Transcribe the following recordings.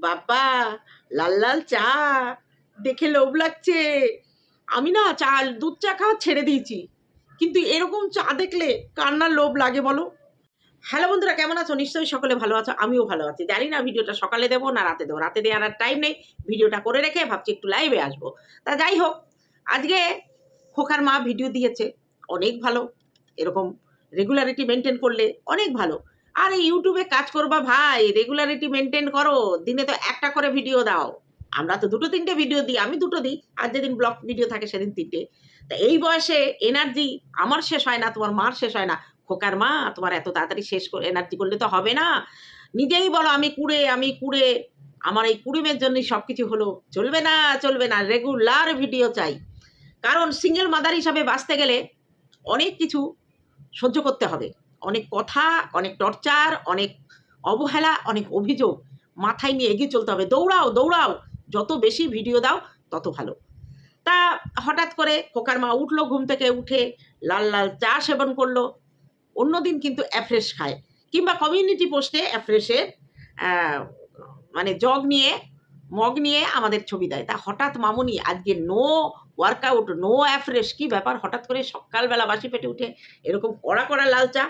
বাবা, লাল লাল চা। দেখে লোভ লাগছে। আমি না চা দুধ চা খাওয়া ছেড়ে দিয়েছি। কিন্তু এরকম চা দেখলে কান্নার লোভ লাগে বলো? হ্যালো বন্ধুরা, কেমন আছো? নিশ্চয়ই সকলে ভালো আছো, আমিও ভালো আছি। জানি না ভিডিওটা সকালে দেবো না রাতে দেবো। রাতে দেওয়ার আর টাইম নেই। ভিডিওটা করে রেখে ভাবছি একটু লাইভে আসব। তা যাই হোক, আজকে খোকার মা ভিডিও দিয়েছে। অনেক ভালো। এরকম রেগুলারিটি মেনটেন করলে অনেক ভালো। আর ইউটিউবে কাজ করবা ভাই রেগুলারিটি মেনটেন করো, দিনে তো একটা করে ভিডিও দাও। আমরা তো দুটো তিনটে ভিডিও দিই, আমি দুটো দিই, আর যেদিন ব্লগ ভিডিও থাকে সেদিন তিনটে। তা এই বয়সে এনার্জি আমার শেষ হয় না, তোমার মার শেষ হয় না। খোকার মা, তোমার এত তাড়াতাড়ি শেষ করে এনার্জি করলে তো হবে না। নিজেই বলো, আমি কুড়ে আমি কুড়ে, আমার এই কুড়িমের জন্যই সব কিছু হলো। চলবে না চলবে না রেগুলার ভিডিও চাই। কারণ সিঙ্গেল মাদার হিসাবে বাঁচতে গেলে অনেক কিছু সহ্য করতে হবে। অনেক কথা, অনেক টর্চার, অনেক অবহেলা, অনেক অভিযোগ মাথায় নিয়ে এগিয়ে চলতে হবে। দৌড়াও দৌড়াও। যত বেশি ভিডিও দাও, তত ভালো। তা হঠাৎ করে খোকার মা উঠল ঘুম থেকে উঠে, লাল লাল চা সেবন করল। অন্যদিন কিন্তু অ্যাফ্রেশ খায় কিংবা কমিউনিটি পোস্টে অ্যাফ্রেশের মানে জগ নিয়ে মগ নিয়ে আমাদের ছবি দেয়। তা হঠাৎ মামুনি আজকে নো ওয়ার্কআউট নো অ্যাফ্রেশ কী ব্যাপার? হঠাৎ করে সকালবেলা বাসি পেটে উঠে এরকম কড়া কড়া লাল চা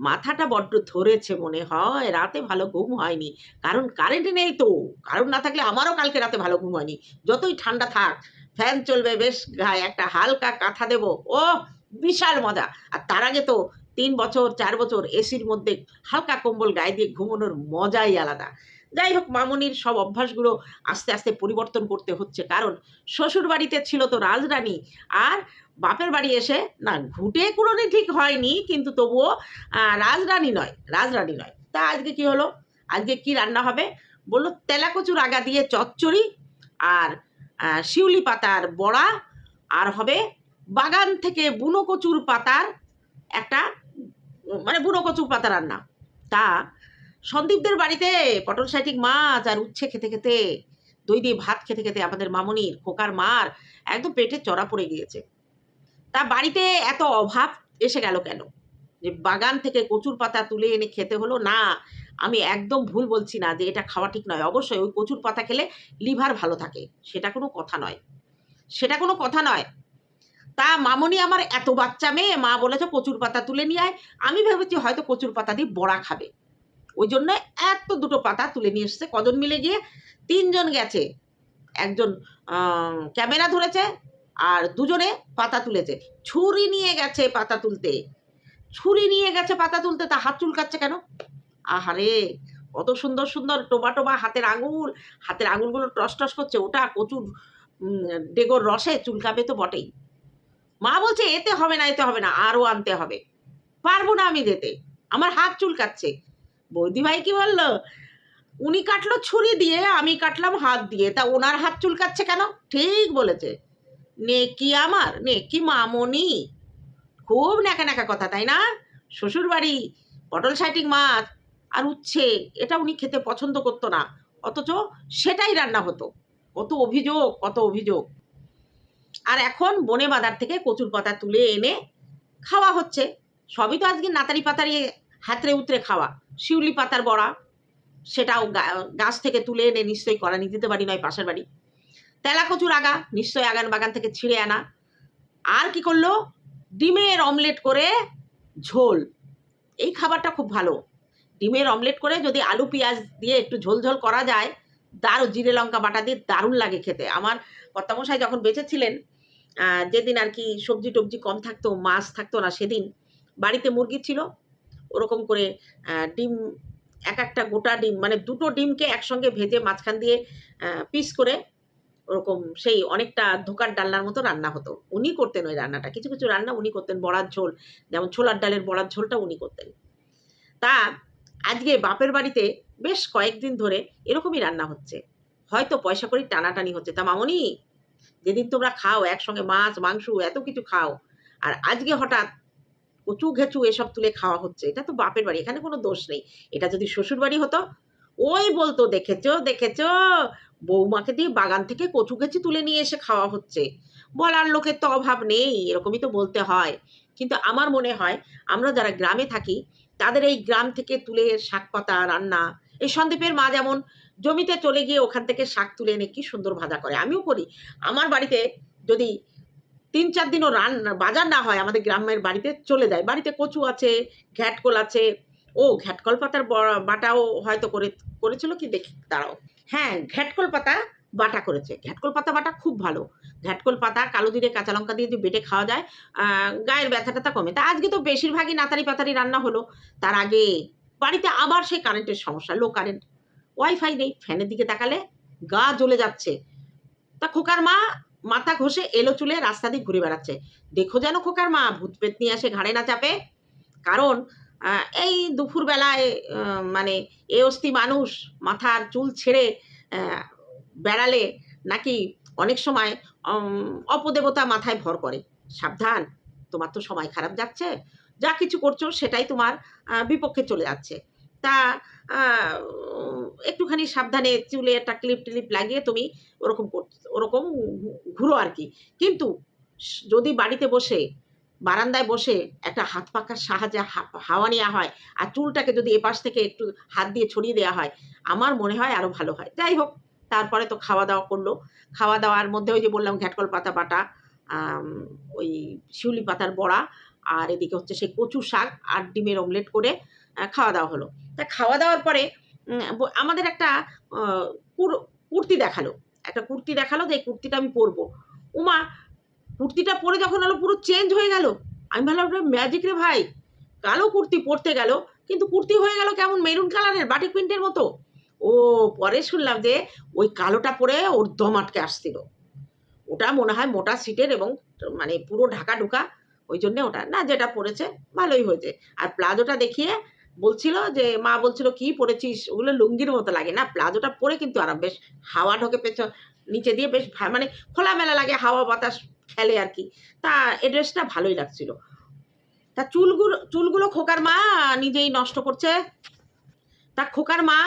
মাথাটা বড্ড ধরেছে মনে হয়। রাতে ভালো ঘুম হয়নি। কারণ কারেন্ট নেই তো। কারণ না থাকলে আমারও কালকে রাতে ভালো ঘুম হয়নি। যতই ঠান্ডা থাক ফ্যান চলবে, বেশ গায়ে একটা হালকা কাঁথা দেব। ও বিশাল মজা। আর তার আগে তো তিন বছর, চার বছর এসির মধ্যে হালকা কম্বল গায়ে দিয়ে ঘুমানোর মজাই আলাদা। যাই হোক মামনির সব অভ্যাসগুলো আস্তে আস্তে পরিবর্তন করতে হচ্ছে। কারণ শ্বশুর বাড়িতে ছিল তো রাজরানী আর বাপের বাড়ি এসে, না, ঘুটে কুড়োনি ঠিক হয়নি, কিন্তু তবুও রাজরানী নয় রাজরানী নয়। তা আজকে কি হলো? আজকে কি রান্না হবে? বলল তেলাকচুর আগা দিয়ে চচ্চড়ি আর শিউলি পাতার বড়া আর হবে বাগান থেকে বুনো কচুর পাতার একটা মানে বুনো কচুর পাতা রান্না। তা সন্দীপদের বাড়িতে পটল সাইটিক মাছ আর উচ্ছে খেতে খেতে, দই দিয়ে ভাত খেতে খেতে আমাদের মামনির খোকার মার একদম পেটে চড়া পড়ে গিয়েছে। তা বাড়িতে এত অভাব এসে গেল কেন? যে বাগান থেকে কচুর পাতা তুলে এনে খেতে হলো? না, আমি একদম ভুল বলছি না যে এটা খাওয়া ঠিক নয়। অবশ্যই ওই কচুর পাতা খেলে লিভার ভালো থাকে, সেটা কোনো কথা নয়। সেটা কোনো কথা নয়। তা মামনি আমার এত বাচ্চা মেয়ে, মা বলেছে কচুর পাতা তুলে নিয়ে আয়। আমি ভেবেছি হয়তো কচুর পাতা দিয়ে বড়া খাবে। ওই জন্য এত দুটো পাতা তুলে নিয়ে এসছে। কজন মিলে গিয়ে? তিনজন গেছে। একজন ক্যামেরা ধরেছে আর দুজনে পাতা তুলেছে। ছুরি নিয়ে গেছে পাতা তুলতে। ছুরি নিয়ে গেছে পাতা তুলতে, তা হাত চুলকাচ্ছে কেন? আহারে, কত সুন্দর সুন্দর টোবা টোবা হাতের আঙুল। হাতের আঙুলগুলো টস টস করছে। ওটা কচুর ডেগোর রসে চুলকাবে তো বটেই। মা বলছে, এতে হবে না, এতে হবে না, আরও আনতে হবে। পারব না আমি যেতে। আমার হাত চুলকাচ্ছে। বৌদি ভাই কি বলল? উনি কাটলো ছুরি দিয়ে, আমি কাটলাম হাত দিয়ে। তা ওনার হাত চুলকাচ্ছে কেন? ঠিক বলেছে। নেকি আমার? নেকি মামনি? খুব ন্যাকা ন্যাকা কথা, তাই না? শ্বশুর বাড়ি পটল সাইটিং মাছ আর উচ্ছে, এটা উনি খেতে পছন্দ করতো না। অথচ সেটাই রান্না হতো। কত অভিযোগ কত অভিযোগ। আর এখন বনে বাজার থেকে কচুর পাতা তুলে এনে খাওয়া হচ্ছে। সবই তো আজকে নাতারি পাতারি হাতরে উতরে খাওয়া। শিউলি পাতার বড়া সেটাও গাছ থেকে তুলে এনে নিশ্চয়ই করা নিতে বাড়ি নয় পাশের বাড়ি। তেলা কচুর আগা নিশ্চয়ই আগান বাগান থেকে ছিঁড়ে আনা। আর কি করল? ডিমের অমলেট করে ঝোল। এই খাবারটা খুব ভালো। ডিমের অমলেট করে যদি আলু পেঁয়াজ দিয়ে একটু ঝোল ঝোল করা যায় দারুণ জিরে লঙ্কা বাটা দিয়ে দারুণ লাগে খেতে। আমার কর্তামশাই যখন বেঁচে ছিলেন আহ, যেদিন আর কি সবজি টবজি কম থাকতো মাছ থাকতো না সেদিন বাড়িতে মুরগি ছিল ওরকম করে ডিম, এক একটা গোটা ডিম মানে দুটো ডিমকে একসঙ্গে ভেজে মাঝখান দিয়ে পিস করে ওরকম সেই অনেকটা ধোকার ডালনার মতো রান্না হতো। উনি করতেন ওই রান্নাটা। কিছু কিছু রান্না উনি করতেন, বড়ার ঝোল। যেমন ছোলার ডালের বড়ার ঝোলটা উনি করতেন। তা আজকে বাপের বাড়িতে বেশ কয়েকদিন ধরে এরকমই রান্না হচ্ছে। হয়তো পয়সা করি টানাটানি হচ্ছে। তা মামনি, যেদিন তোমরা খাও, একসঙ্গে মাছ, মাংস, এত কিছু খাও, আর আজকে হঠাৎ কচু ঘেঁচু এসব তুলে খাওয়া হচ্ছে, এটা তো বাপের বাড়ি, এখানে কোনো দোষ নেই। এটা যদি শ্বশুর বাড়ি হতো, ওই বলতো, দেখেছ দেখেছ, বৌমাকে দিয়ে বাগান থেকে কচু ঘেঁচু তুলে নিয়ে এসে খাওয়া হচ্ছে। বলার লোকের তো অভাব নেই, এরকমই তো বলতে হয়। কিন্তু আমার মনে হয়, আমরা যারা গ্রামে থাকি, তাদের এই গ্রাম থেকে তুলে শাক পাতা, রান্না, এই সন্দীপের মা যেমন জমিতে চলে গিয়ে ওখান থেকে শাক তুলে এনে কি সুন্দর ভাজা করে, আমিও করি। আমার বাড়িতে যদি তিন চার দিনও রান, বাজার না হয় আমাদের গ্রামের বাড়িতে চলে যায়। বাড়িতে কচু আছে, ঘ্যাটকল আছে। ও, ঘ্যাটকল পাতার বাটাও হয়তো করে, করেছিল কি দেখি, দাঁড়াও। হ্যাঁ ঘ্যাটকল পাতা বাটা করেছে। ঘ্যাটকল পাতা বাটা খুব ভালো। ঘ্যাটকল পাতা, কালো জিরে, কাঁচা লঙ্কা দিয়ে যদি বেটে খাওয়া যায় গায়ের ব্যথা ট্যাথা কমে। তা আজকে তো বেশিরভাগই নাতারি পাতারি রান্না হলো। তার আগে বাড়িতে আবার সেই কারেন্টের সমস্যা লো কারেন্ট ওয়াইফাই নেই ফ্যানের দিকে তাকালে গা জ্বলে যাচ্ছে। তা খোকার মা মাথা ঘষে এলো চুলে রাস্তা দিয়ে ঘুরে বেড়াচ্ছে। দেখো যেন খোকার মা, ভূত পেত নিয়ে আসে ঘাড়ে না চাপে। কারণ এই দুপুরবেলায় মানে এ অস্থি মানুষ মাথার চুল ছেড়ে বেড়ালে নাকি অনেক সময় অপদেবতা মাথায় ভর করে। সাবধান, তোমার তো সময় খারাপ যাচ্ছে। যা কিছু করছ সেটাই তোমার বিপক্ষে চলে যাচ্ছে। তা একটুখানি সাবধানে চুলে একটা ক্লিপ টিলিপ লাগিয়ে তুমি ওরকম ওরকম ঘুরো আর কি কিন্তু যদি বাড়িতে বসে, বারান্দায় বসে একটা হাত পাখার সাহায্যে হাওয়া নেওয়া হয় আর চুলটাকে যদি এপাশ থেকে একটু হাত দিয়ে ছড়িয়ে দেওয়া হয়, আমার মনে হয় আরও ভালো হয়। যাই হোক, তারপরে তো খাওয়া দাওয়া করল। খাওয়া দাওয়ার মধ্যে ওই যে বললাম ঘ্যাটকল পাতা বাটা ওই শিউলি পাতার বড়া আর এদিকে হচ্ছে সেই কচু শাক আর ডিমের অমলেট করে খাওয়া দাওয়া হলো। তা খাওয়া দাওয়ার পরে আমাদের একটা কুর্তি দেখাল। একটা কুর্তি দেখাল যে এই কুর্তিটা আমি পরবো। উমা, কুর্তিটা পরে যখন হলো পুরো চেঞ্জ হয়ে গেল। আমি ভাবলাম ম্যাজিক রে ভাই। কালো কুর্তি পরতে গেল, কিন্তু কুর্তি হয়ে গেল কেমন? মেরুন কালারের বাটিক প্রিন্টের মতো। ও, পরে শুনলাম যে ওই কালোটা পরে ওর দম আটকে আসছিল। ওটা মনে হয় মোটা সিটের এবং মানে পুরো ঢাকা ঢুকা, ওই জন্যে ওটা। না, যেটা পরেছে, ভালোই হয়েছে। আর প্লাজোটা দেখিয়ে বলছিল যে, মা বলছিল, কি পরেছিস ওগুলো লুঙ্গির মতো লাগে না, প্লাজোটা পরে কিন্তু আরাম বেশ হাওয়া ঢোকে পেছন, নিচে দিয়ে বেশ মানে খোলামেলা লাগে, হাওয়া বাতাস খেলে আর কি। তা এ ড্রেসটা ভালোই লাগছিল। তা চুলগুলো চুলগুলো খোকার মা নিজেই নষ্ট করছে। তা খোকার মা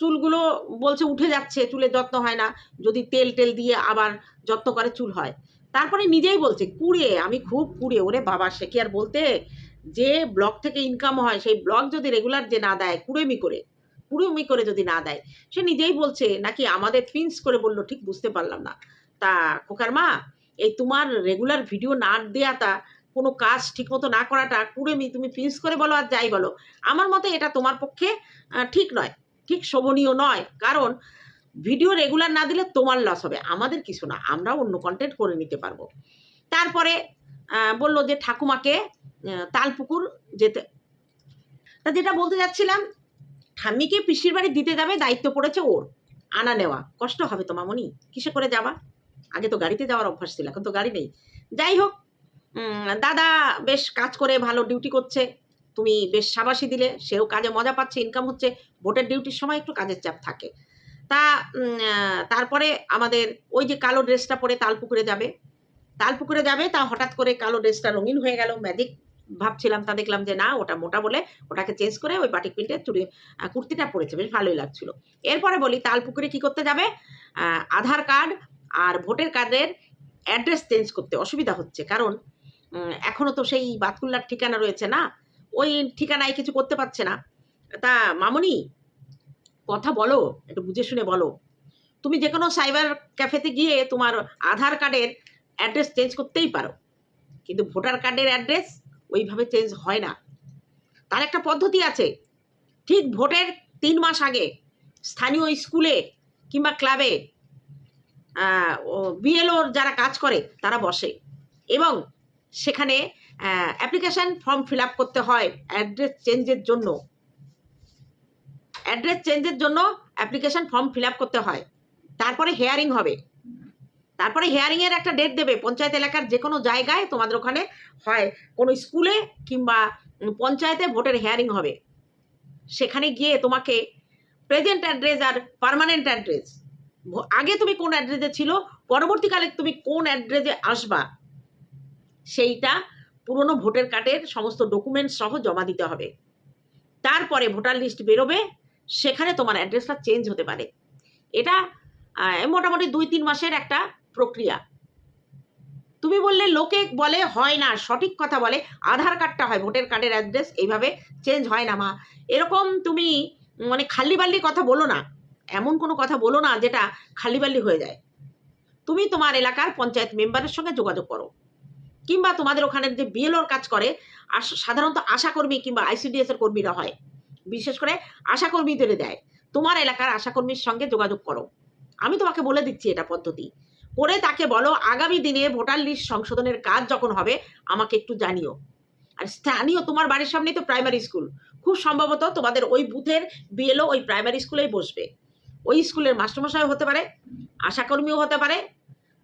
চুলগুলো বলছে, উঠে যাচ্ছে, চুলের যত্ন হয় না, যদি তেল টেল দিয়ে আবার যত্ন করে চুল হয়। তারপরে নিজেই বলছে কুড়ে আমি খুব কুড়ে ওরে বাবা, সে কি আর বলতে? যে ব্লগ থেকে ইনকাম হয়, সেই ব্লগ যদি রেগুলার যে না দেয়, কুড়েমি করে কুড়েমি করে যদি না দেয়, সে নিজেই বলছে, নাকি আমাদের পিন্স করে বলল, ঠিক বুঝতে পারলাম না। তা খোকার মা, এই তোমার রেগুলার ভিডিও না দেওয়াটা কোনো কাজ ঠিকমতো না করাটা, কুড়েমি, তুমি পিন্স করে বলো আর যাই বলো, আমার মতে এটা তোমার পক্ষে ঠিক নয়, ঠিক শোভনীয় নয়। কারণ ভিডিও রেগুলার না দিলে তোমার লস হবে, আমাদের কিছু না আমরা অন্য কন্টেন্ট করে নিতে পারব। তারপরে বলল যে ঠাকুমাকে তালপুকুর যেতে। তা যেটা বলতে যাচ্ছিলাম, ঠাম্মিকে পিসির বাড়ি দিতে যাবে, দায়িত্ব পড়েছে ওর। আনা নেওয়া, কষ্ট হবে তো মামনি, কিসে করে যাবা? আগে তো গাড়িতে যাওয়ার অভ্যাস ছিল, এখন তো গাড়ি নেই। যাই হোক দাদা বেশ কাজ করে, ভালো ডিউটি করছে। তুমি বেশ সাবাসী দিলে, সেও কাজে মজা পাচ্ছে ইনকাম হচ্ছে, ভোটের ডিউটির সময় একটু কাজের চাপ থাকে। তা তারপরে আমাদের ওই যে কালো ড্রেসটা পরে তালপুকুরে যাবে। তালপুকুরে যাবে তা হঠাৎ করে কালো ড্রেসটা রঙিন হয়ে গেল ম্যাজিক ভাবছিলাম তা দেখলাম যে না ওটা মোটা বলে ওটাকে চেঞ্জ করে ওই বাটিক প্রিন্টের চুড়ি কুর্তিটা পরেছে বেশ ভালোই লাগছিল। এরপরে বলি তালপুকুরে কি করতে যাবে? আধার কার্ড আর ভোটার কার্ডের অ্যাড্রেস চেঞ্জ করতে অসুবিধা হচ্ছে। কারণ উম, এখনও তো সেই বাতকুল্লার ঠিকানা রয়েছে না ওই ঠিকানায় কিছু করতে পারছে না। তা মামনি কথা বলো একটু বুঝে শুনে বলো। তুমি যে কোনো সাইবার ক্যাফেতে গিয়ে তোমার আধার কার্ডের অ্যাড্রেস চেঞ্জ করতেই পারো। কিন্তু ভোটার কার্ডের অ্যাড্রেস ওইভাবে চেঞ্জ হয় না। তার একটা পদ্ধতি আছে। ঠিক ভোটের তিন মাস আগে স্থানীয় স্কুলে কিংবা ক্লাবে বিএলওর যারা কাজ করে, তারা বসে। এবং সেখানে অ্যাপ্লিকেশন ফর্ম ফিল আপ করতে হয় অ্যাড্রেস চেঞ্জের জন্য। অ্যাড্রেস চেঞ্জের জন্য অ্যাপ্লিকেশন ফর্ম ফিল আপ করতে হয়। তারপরে হেয়ারিং হবে। তারপরে হেয়ারিংয়ের একটা ডেট দেবে, পঞ্চায়েত এলাকার যে কোনো জায়গায় তোমাদের ওখানে হয়, কোনো স্কুলে কিংবা পঞ্চায়েতে ভোটের হেয়ারিং হবে। সেখানে গিয়ে তোমাকে প্রেজেন্ট অ্যাড্রেস আর পার্মানেন্ট অ্যাড্রেস আগে তুমি কোন অ্যাড্রেসে ছিল, পরবর্তীকালে তুমি কোন অ্যাড্রেসে আসবা, সেইটা পুরনো ভোটার কার্ডের সমস্ত ডকুমেন্টস সহ জমা দিতে হবে। তারপরে ভোটার লিস্ট বেরোবে, সেখানে তোমার অ্যাড্রেসটা চেঞ্জ হতে পারে। এটা মোটামুটি দুই তিন মাসের একটা প্রক্রিয়া। তুমি বললে, লোকে বলে, হয় না, সঠিক কথা বলে, আধার কার্ডটা হয়, ভোটার কার্ডের অ্যাড্রেস, এইভাবে চেঞ্জ হয় না মা। এরকম তুমি মানে খাল্লি বাল্লি কথা বলো না, এমন কোনো কথা বলো না যেটা খাল্লি বাল্লি হয়ে যায়। তুমি তোমার এলাকার পঞ্চায়েত মেম্বারের সঙ্গে যোগাযোগ করো, কিংবা তোমাদের ওখানের যে বিএলওর কাজ করে সাধারণত আশাকর্মী কিংবা আইসিডিএস এর কর্মীরা হয়, বিশেষ করে আশাকর্মীদের দেয়। তোমার এলাকার আশাকর্মীর সঙ্গে যোগাযোগ করো। আমি তোমাকে বলে দিচ্ছি এটা পদ্ধতি। করে তাকে বলো, আগামী দিনে ভোটার লিস্ট সংশোধনের কাজ যখন হবে, আমাকে একটু জানিও। আর স্থানীয়, তোমার বাড়ির সামনেই তো প্রাইমারি স্কুল খুব সম্ভবত তোমাদের ওই বুথের বিএলও ওই প্রাইমারি স্কুলেই বসবে। ওই স্কুলের মাস্টারমশাইও হতে পারে, আশাকর্মীও হতে পারে,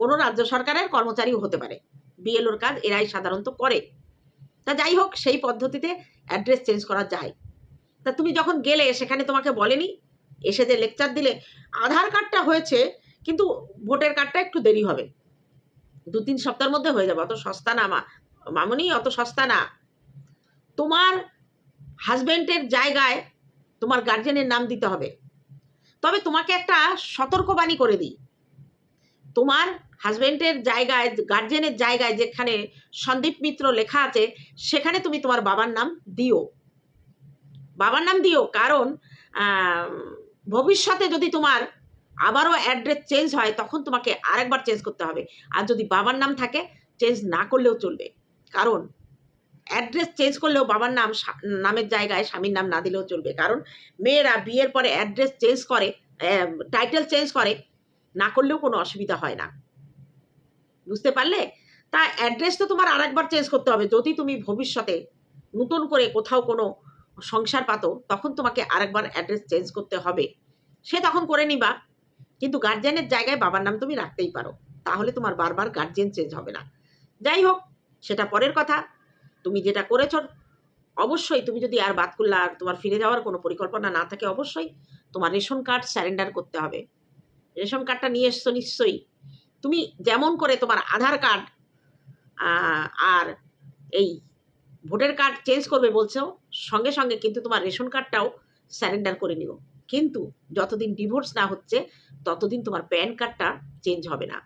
কোনো রাজ্য সরকারের কর্মচারীও হতে পারে। বিএলওর কাজ এরাই সাধারণত করে। তা যাই হোক, সেই পদ্ধতিতে অ্যাড্রেস চেঞ্জ করা যায়। তা তুমি যখন গেলে, সেখানে তোমাকে বলেনি? এসে যে লেকচার দিলে, আধার কার্ডটা হয়েছে কিন্তু ভোটের কার্ডটা একটু দেরি হবে। দু তিন সপ্তাহের মধ্যে হয়ে যাবে, অত সস্তা না মা, মামনি, অত সস্তা না। তোমার হাজবেন্ডের জায়গায় তোমার গার্জেনের নাম দিতে হবে। তবে তোমাকে একটা সতর্কবাণী করে দিই। তোমার হাজবেন্ডের জায়গায় গার্জেনের জায়গায় যেখানে সন্দীপ মিত্র লেখা আছে, সেখানে তুমি তোমার বাবার নাম দিও। বাবার নাম দিও, কারণ ভবিষ্যতে যদি তোমার আবারও অ্যাড্রেস চেঞ্জ হয়, তখন তোমাকে আরেকবার চেঞ্জ করতে হবে। আর যদি বাবার নাম থাকে চেঞ্জ না করলেও চলবে। কারণ অ্যাড্রেস চেঞ্জ করলেও বাবার নাম নামের জায়গায় স্বামীর নাম না দিলেও চলবে। কারণ মেয়েরা বিয়ের পরে অ্যাড্রেস চেঞ্জ করে টাইটেল চেঞ্জ করে, না করলেও কোনো অসুবিধা হয় না। বুঝতে পারলে? তা অ্যাড্রেস তো তোমার আরেকবার চেঞ্জ করতে হবে। যদি তুমি ভবিষ্যতে নতুন করে কোথাও কোনো সংসার পাতো, তখন তোমাকে আরেকবার অ্যাড্রেস চেঞ্জ করতে হবে। সে তখন করে নিবা। কিন্তু গার্জিয়ানের জায়গায় বাবার নাম তুমি রাখতেই পারো। তাহলে তোমার বারবার গার্জিয়ান চেঞ্জ হবে না। যাই হোক, সেটা পরের কথা। তুমি যেটা করেছ, অবশ্যই তুমি যদি আর বাদ করলে আর তোমার ফিরে যাওয়ার কোনো পরিকল্পনা না থাকে, অবশ্যই তোমার রেশন কার্ড স্যারেন্ডার করতে হবে। রেশন কার্ডটা নিয়ে এসছো নিশ্চয়ই। তুমি যেমন করে তোমার আধার কার্ড আর এই ভোটার কার্ড চেঞ্জ করবে বলছো, সঙ্গে সঙ্গে কিন্তু তোমার রেশন কার্ডটাও স্যারেন্ডার করে নিও। কিন্তু যতদিন ডিভোর্স না হচ্ছে, ততদিন তোমার প্যান কার্ডটা চেঞ্জ হবে না।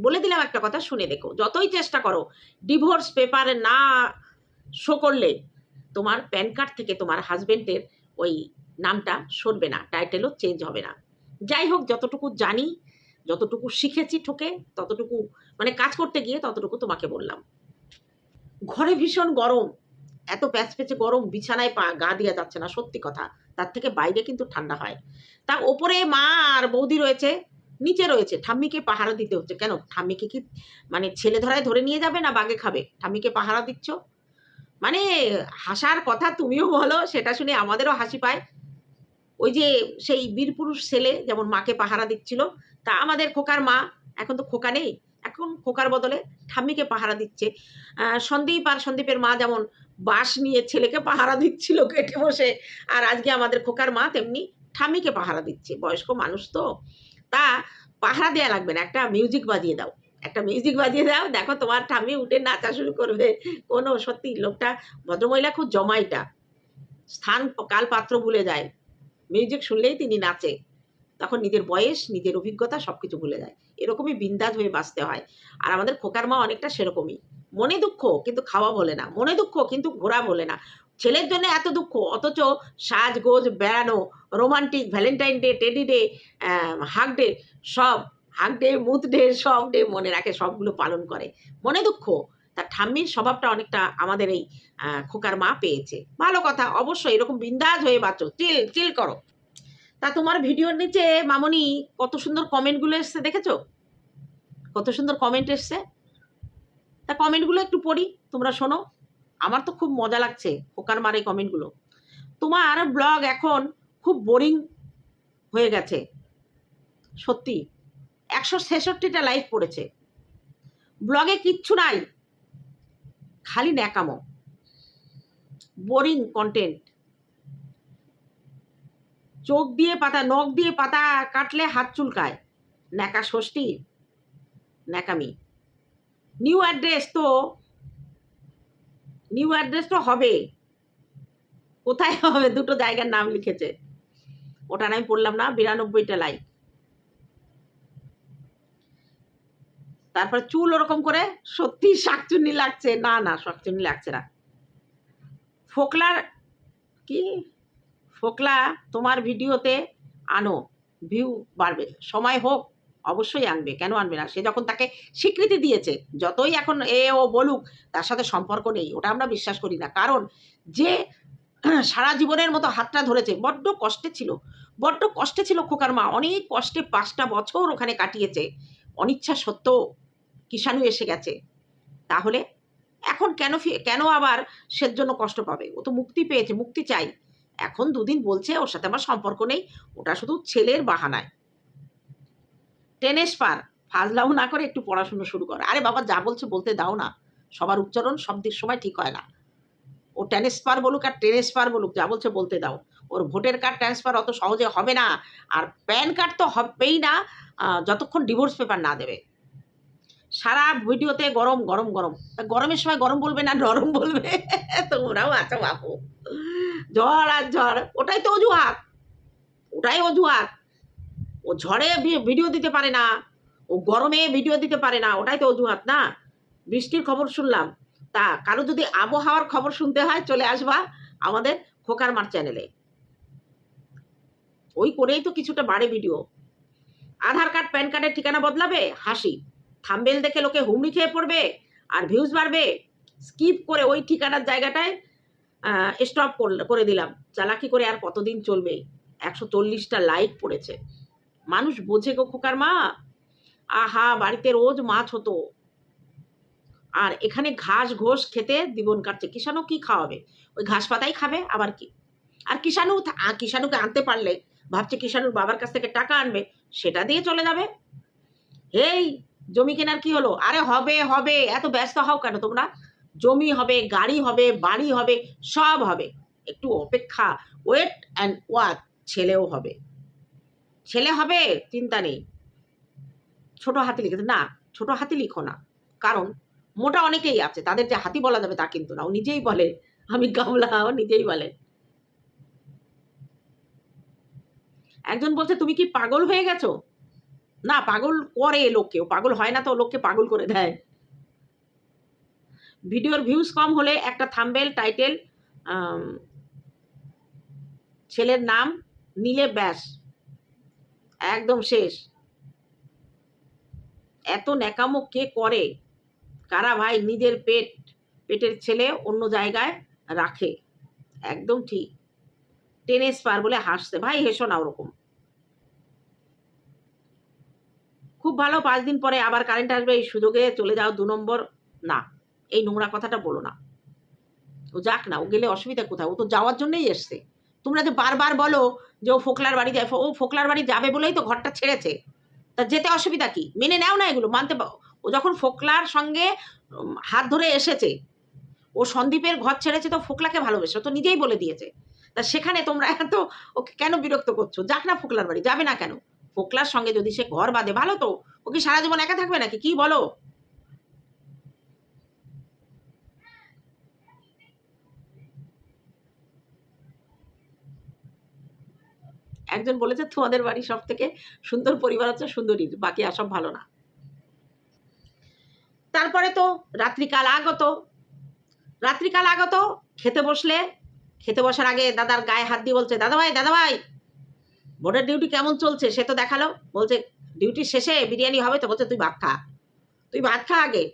বলে দিলাম একটা কথা, শুনে দেখো। যতই চেষ্টা করো ডিভোর্স পেপারে না শো করলে তোমার প্যান কার্ড থেকে তোমার হাজবেন্ডের ওই নামটা সরবে না টাইটেলও চেঞ্জ হবে না। যাই হোক, যতটুকু জানি, যতটুকু শিখেছি ঠোকে, ততটুকু মানে কাজ করতে গিয়ে ততটুকু তোমাকে বললাম। ঘরে ভীষণ গরম, এত প্যাচ পেঁচে গরম, বিছানায় পা গা দেওয়া যাচ্ছে না, সত্যি কথা। তার থেকে বাইরে কিন্তু ঠান্ডা হয়। তা ওপরে মা আর বৌদি রয়েছে, নিচে রয়েছে। ঠাম্মিকে পাহারা দিতে হচ্ছে। কেন? ঠাম্মিকে কি মানে ছেলে ধরায় ধরে নিয়ে যাবে না বাগে খাবে? ঠাম্মিকে পাহারা দিচ্ছ? মানে হাসার কথা তুমিও বলো, সেটা শুনে আমাদেরও হাসি পায়। ওই যে সেই বীরপুরুষ ছেলে যেমন মাকে পাহারা দিচ্ছিল, তা আমাদের খোকার মা, এখন তো খোকা নেই। এখন খোকার বদলে ঠাম্মিকে পাহারা দিচ্ছে। সন্দীপ আর সন্দীপের মা যেমন বাঁশ নিয়ে ছেলেকে পাহারা দিচ্ছিল কেটে বসে, আর আজকে আমাদের খোকার মা তেমনি ঠাম্মিকে পাহারা দিচ্ছে। বয়স্ক মানুষ তো। তা পাহারা দেওয়া লাগবে না, একটা মিউজিক বাজিয়ে দাও। একটা মিউজিক বাজিয়ে দাও, দেখো তোমার ঠাম্মি উঠে নাচা শুরু করবে। কোনো সত্যি লোকটা, ভদ্রমহিলা খুব জমাইটা। স্থান কাল পাত্র ভুলে যায়। মিউজিক শুনলেই তিনি নাচে। তখন নিজের বয়স, নিজের অভিজ্ঞতা সব কিছু ভুলে যায়। এরকমই বিন্দাজ হয়ে বাঁচতে হয়। আর আমাদের খোকার মা অনেকটা সেরকমই। মনে দুঃখ, কিন্তু খাওয়া বলে না। মনে দুঃখ, কিন্তু ঘোরা বলে না। ছেলের জন্য এত দুঃখ, অথচ সাজগোজ বেড়ানো, romantic Valentine day, teddy day hug day, সব হাক ডে, মুথ ডে, সব ডে মনে রাখে, সবগুলো পালন করে। মনে দুঃখ তার ঠাম্মির স্বভাবটা অনেকটা আমাদের এই খোকার মা পেয়েছে। ভালো কথা, অবশ্যই এরকম বিন্দাজ হয়ে বাঁচো। চিল চিল করো। তা তোমার ভিডিওর নিচে মামনি কত সুন্দর কমেন্টগুলো এসছে দেখেছ? কত সুন্দর কমেন্ট এসছে? তা কমেন্টগুলো একটু পড়ি, তোমরা শোনো। আমার তো খুব মজা লাগছে খোকার মারে কমেন্টগুলো। তোমার ব্লগ এখন খুব বোরিং হয়ে গেছে। সত্যি, একশো ছেষট্টিটা লাইক পড়েছে ব্লগে কিচ্ছু নাই, খালি ন্যাকামো। বোরিং কন্টেন্ট চোখ দিয়ে পাতা, নখ দিয়ে পাতা কাটলে হাত চুলকায়। ন্যাকা ষষ্ঠী, ন্যাকামি। নিউ অ্যাড্রেস তো নিউ অ্যাড্রেস তো হবে। কোথায় হবে? দুটো জায়গার নাম লিখেছে। ওটা আমি পড়লাম না, বিরানব্বইটা লাইক তারপর চুল ওরকম করে সত্যি শাকচুন্নি লাগছে। না না, শাকচুন্নি লাগছে না। ফোকলার কি? ফোকলা, তোমার ভিডিওতে আনো ভিউ বাড়বে। সময় হোক, অবশ্যই আনবে। কেন আনবে না? সে যখন তাকে স্বীকৃতি দিয়েছে, যতই এখন এ ও বলুক, তার সাথে সম্পর্ক নেই, ওটা আমরা বিশ্বাস করি না। কারণ যে সারা জীবনের মতো হাতটা ধরেছে, বড্ড কষ্টে ছিল। বড্ড কষ্টে ছিল খোকার মা। অনেক কষ্টে পাঁচটা বছর ওখানে কাটিয়েছে। অনিচ্ছা সত্ত্বেও কিষাণু এসে গেছে। তাহলে এখন কেন কেন আবার সের জন্য কষ্ট পাবে? ও তো মুক্তি পেয়েছে, মুক্তি চাই। এখন দুদিন বলছে ওর সাথে আমার সম্পর্ক নেই, ওটা শুধু ছেলের বাহানায়। টেনেস পার ফাজলাও না করে একটু পড়াশুনো শুরু কর। আরে বাবা, যা বলছে বলতে দাও না। সবার উচ্চারণ সব দিক সময় ঠিক হয় না। ও ট্রান্সফার বলুক আর ট্রান্সফার বলুক, যা বলছে বলতে দাও। ওর ভোটের কার্ড ট্রান্সফার অত সহজে হবে না। আর প্যান কার্ড তো হবেই না যতক্ষণ ডিভোর্স পেপার না দেবে। সারা ভিডিওতে গরম গরম গরম। গরমের সময় গরম বলবে না, নরম বলবে? তোমরাও আছো বাপু। ঝড় আর ঝড়, ওটাই তো অজুহাত। ওটাই অজুহাত। ও ঝড়ে ভিডিও দিতে পারে না, ও গরমে ভিডিও দিতে পারে না, ওটাই তো অজুহাত না? বৃষ্টির খবর শুনলাম। তা কারও যদি আবহাওয়ার খবর শুনতে হয়, চলে আসবা আমাদের খোকার মার চ্যানেলে ওই করেই তো কিছুটা বাড়ে ভিডিও আধার কার্ড, প্যান কার্ডের ঠিকানা বদলাবে? হাসি। থাম্বেল দেখে লোকে হুমড়ি খেয়ে পড়বে আর ভিউজ বাড়বে। স্কিপ করে ওই ঠিকানার জায়গাটায় স্টপ করে দিলাম। চালাকি করে আর কতদিন চলবে? একশো চল্লিশটা লাইক পড়েছে। মানুষ বোঝে গো খোকার মা। আহা, বাড়িতে রোজ মাছ হতো। আর এখানে ঘাস ঘোষ খেতে জীবন কাটছে। কিষাণু কি খাওয়াবে? ওই ঘাস পাতাই খাবে, আবার কি? আর কিষাণু কিষাণুকে আনতে পারলে ভাবছে কিষাণুর বাবার কাছ থেকে টাকা আনবে, সেটা দিয়ে চলে যাবে। এই জমি কেনার কি হলো? আরে হবে হবে, এত ব্যস্ত হও কেন তোমরা? জমি হবে, গাড়ি হবে, বাড়ি হবে, সব হবে। একটু অপেক্ষা ওয়েট অ্যান্ড ওয়াচ ছেলেও হবে। ছেলে হবে, চিন্তা নেই। ছোট হাতি লিখেছে না, ছোট হাতি লিখো না। কারণ মোটা অনেকেই আছে, তাদের যে হাতি বলা যাবে তা কিন্তু না। ও নিজেই বলে, আমি গামলা, ও নিজেই বলে। একজন বলছে, তুমি কি পাগল হয়ে গেছো? না, পাগল করে লোককে। ও পাগল হয় না তো লোককে পাগল করে দেয়। ভিডিওর ভিউজ কম হলে একটা থাম্বেল টাইটেল ছেলের নাম নিলে ব্যাস। একদম শেষ। এত ন্যাকামো কে করে? কারা ভাই নিজের পেট, পেটের ছেলে অন্য জায়গায় রাখে? একদম ঠিক। টেনেস পার বলে হাসছে। ভাই, হেসো না ওরকম। খুব ভালো, পাঁচ দিন পরে আবার কারেন্ট আসবে, এই সুযোগে চলে যাও দু নম্বর। না। এই নোংরা কথাটা বলো না। ও যাক না, ও গেলে অসুবিধা কোথায়? ও তো যাওয়ার জন্যই এসছে। তোমরা যে বারবার বলো যে ও ফোকলার বাড়ি যায়, ও ফোকলার বাড়ি যাবে বলেই তো ঘরটা ছেড়েছে। তা যেতে অসুবিধা কি? মেনে নাও না এগুলো, মানতে ও যখন ফোকলার সঙ্গে হাত ধরে এসেছে, ও সন্দীপের ঘর ছেড়েছে তো ফোকলাকে ভালোবেসে তো নিজেই বলে দিয়েছে। তা সেখানে তোমরা এত, ওকে কেন বিরক্ত করছ? যাক না ফোকলার বাড়ি, যাবে না কেন? ফোকলার সঙ্গে যদি সে ঘর বাঁধে, ভালো তো? ও কি সারা জীবন একা থাকবে নাকি? কি বলো? একজন বলেছে তোমাদের বাড়ি সব থেকে সুন্দর পরিবার হচ্ছে সুন্দরীর, বাকি আর সব ভালো না। তারপরে তো রাত্রিকাল আগত রাত্রিকাল আগত, খেতে বসলে, খেতে বসার আগে দাদার গায়ে হাত দিয়ে বলছে দাদা ভাই দাদা ভাই বোর্ডের ডিউটি কেমন চলছে? সে তো দেখাল, বলছে, ডিউটি শেষে বিরিয়ানি হবে, তো বলছে, তুই ভাত খা। তুই ভাত খা আগে?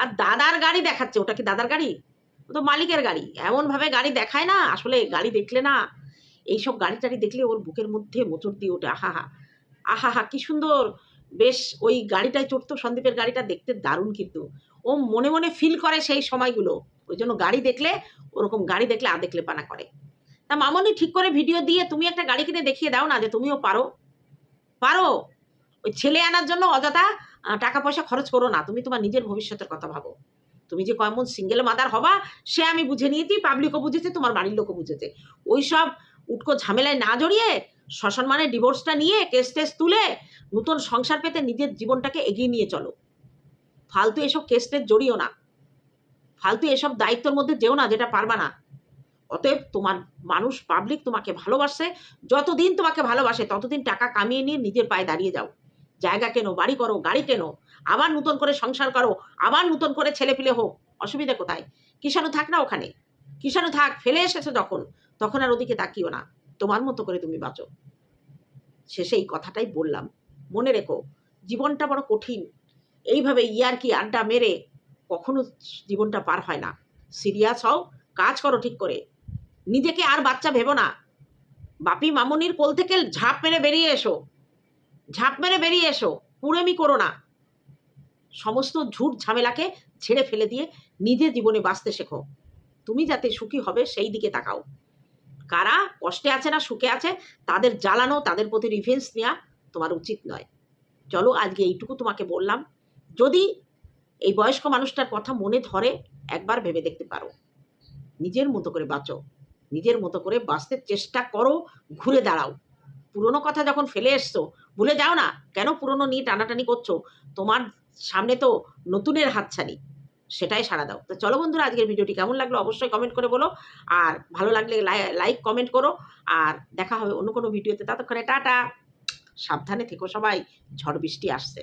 আর দাদার গাড়ি দেখাচ্ছে। ওটা কি দাদার গাড়ি? ও তো মালিকের গাড়ি। এমনভাবে গাড়ি দেখায় না, আসলে গাড়ি দেখলে না এইসব গাড়ি টাড়ি দেখলে ওর বুকের মধ্যে মোচড় দিয়ে ওঠে, আহা হা আহা হা, কি সুন্দর। বেশ, ওই গাড়িটায় চড়তো, সন্দীপের গাড়িটা দেখতে দারুণ কিন্তু। ও মনে মনে ফিল করে সেই সময়গুলো। ওই জন্য গাড়ি দেখলে, ওরকম গাড়ি দেখলে আ দেখলে পানা করে। তা মামনি ঠিক করে ভিডিও দিয়ে তুমি একটা গাড়ি কিনে দেখিয়ে দাও না যে তুমিও পারো। পারো। ওই ছেলে আনার জন্য অযথা টাকা পয়সা খরচ করো না। তুমি তোমার নিজের ভবিষ্যতের কথা ভাবো। তুমি যে কেমন সিঙ্গেল মাদার হবা, সে আমি বুঝে নিয়েছি পাবলিকও বুঝেছে, তোমার বাড়ির লোকও বুঝেছে। ওই সব উটকো ঝামেলায় না জড়িয়ে শ্মশান মানে ডিভোর্সটা নিয়ে কেস টেস তুলে নতুন সংসার পেতে নিজের জীবনটাকে এগিয়ে নিয়ে চলো। ফালতু এসব কেস টেস জড়িও না। ফালতু এসব দায়িত্বের মধ্যে যেও না, যেটা পারবা না। অতএব তোমার মানুষ পাবলিক তোমাকে ভালোবাসে, যতদিন তোমাকে ভালোবাসে ততদিন টাকা কামিয়ে নিয়ে নিজের পায়ে দাঁড়িয়ে যাও। জায়গা কেনো, বাড়ি করো, গাড়ি কেনো, আবার নতুন করে সংসার করো, আবার নতুন করে ছেলে পিলে হোক, অসুবিধা কোথায়? কিষাণু থাক না ওখানে। কিষাণু থাক, ফেলে এসেছে যখন তখন আর ওদিকে তাকিও না। তোমার মতো করে তুমি বাঁচো। শেষে এই কথাটাই বললাম। মনে রেখো, জীবনটা বড় কঠিন। এইভাবে ইয়ার কি আড্ডা মেরে কখনো জীবনটা পার হয় না। সিরিয়াস হও, কাজ করো ঠিক করে। নিজেকে আর বাচ্চা ভেবো না। বাপি মামুনির কোল থেকে ঝাঁপ মেরে বেরিয়ে এসো। ঝাঁপ মেরে বেরিয়ে এসো। পুরেমি করো না। সমস্ত ঝুট ঝামেলাকে ছেড়ে ফেলে দিয়ে নিজে জীবনে বাঁচতে শেখো। তুমি যাতে সুখী হবে, সেই দিকে তাকাও। কারা? কষ্টে আছে না সুখে আছে? তাদের জ্বালানো, তাদের প্রতি রিভেন্স নেওয়া তোমার উচিত নয়। চলো আজকে এইটুকু তোমাকে বললাম। যদি এই বয়স্ক মানুষটার কথা মনে ধরে, একবার ভেবে দেখতে পারো। নিজের মতো করে বাঁচো। নিজের মতো করে বাঁচতে চেষ্টা করো, ঘুরে দাঁড়াও। পুরনো কথা যখন ফেলে এসছো, ভুলে যাও না। কেন পুরনো নিয়ে টানাটানি করছ? তোমার সামনে তো নতুনের হাতছানি। সেটাই সারা দাও। তো চলো বন্ধুরা, আজকের ভিডিওটি কেমন লাগল অবশ্যই কমেন্ট করে বলো। আর ভালো লাগলে লাইক কমেন্ট করো। আর দেখা হবে অন্য কোনো ভিডিওতে। ততক্ষণে টাটা। সাবধানে থেকো সবাই। ঝড় বৃষ্টি আসছে।